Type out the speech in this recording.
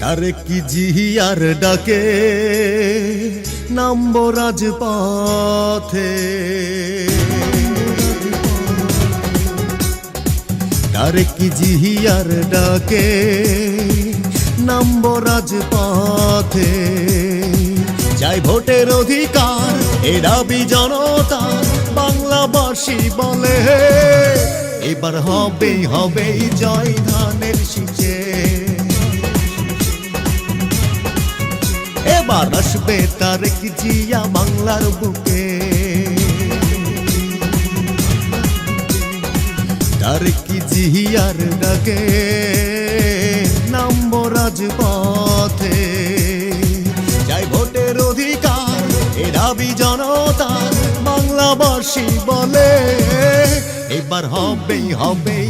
তারে কি জিহিয়ার ডাকে? নাম্ব রাজপথে। তারে কি জিহিয়ার ডাকে? নাম্ব রাজপথে। যাই ভোটের অধিকার, এ দাবি জনতা, বাংলাবাসী বলে। এবার হবেই হবেই জয় ধানের শীষে আসবে কি জিয়া বাংলার বুকে। তার কি জিয়ার ডাকে নাম্ব রাজপথে। যাই ভোটের অধিকার, এ জনতা বাংলাবাসী বলে। এবার হবেই হবেই